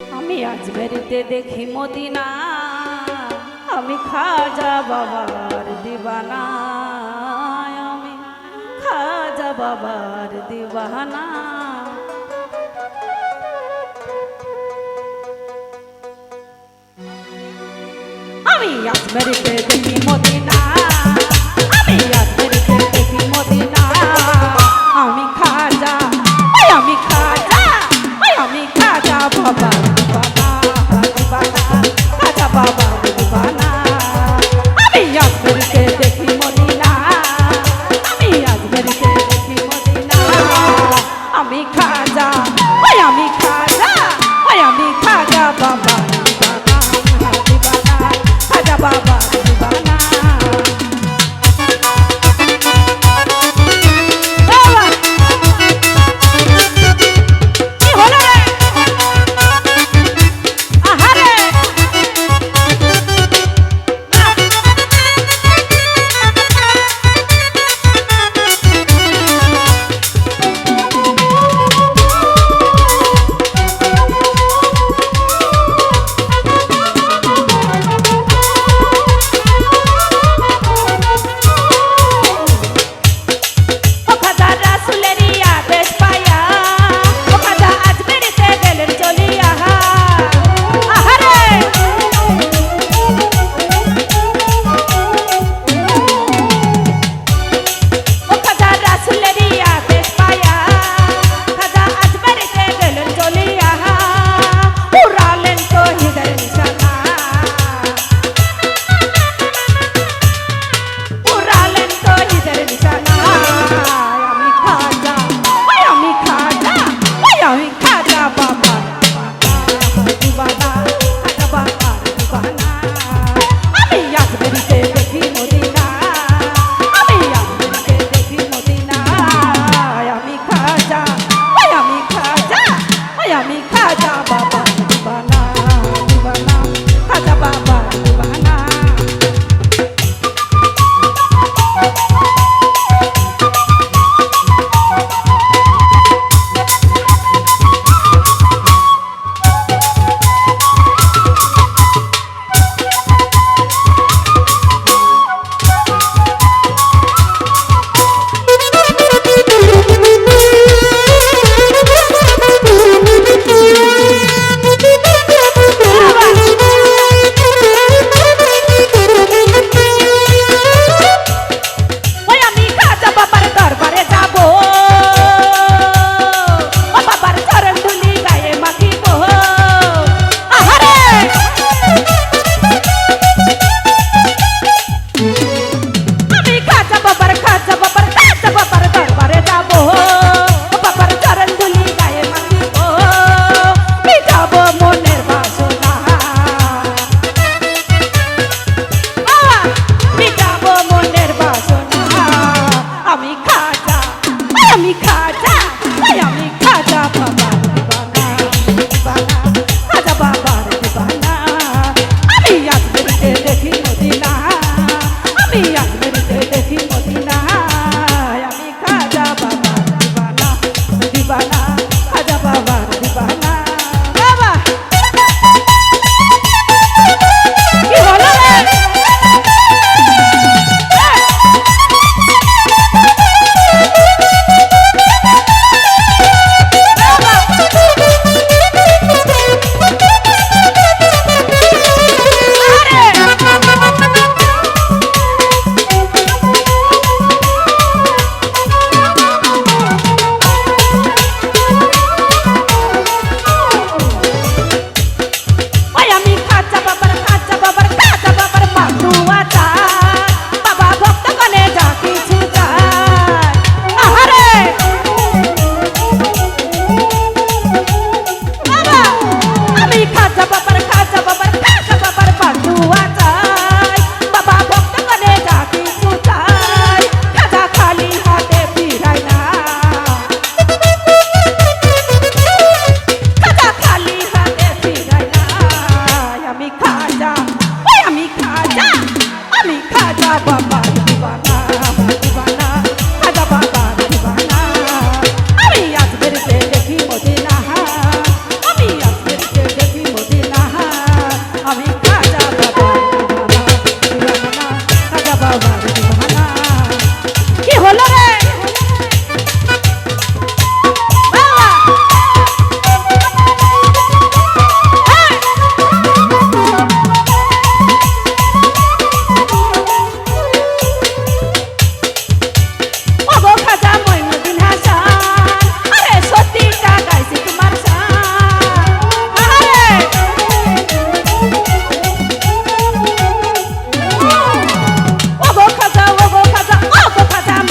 আমি আজ বেরিতে দেখি মদিনা। আমি খাজা বাবার দিবানা আমি খাজা বাবার দিবানা আমি আজ বেরিতে দেখি মদিনা।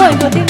hoy contigo.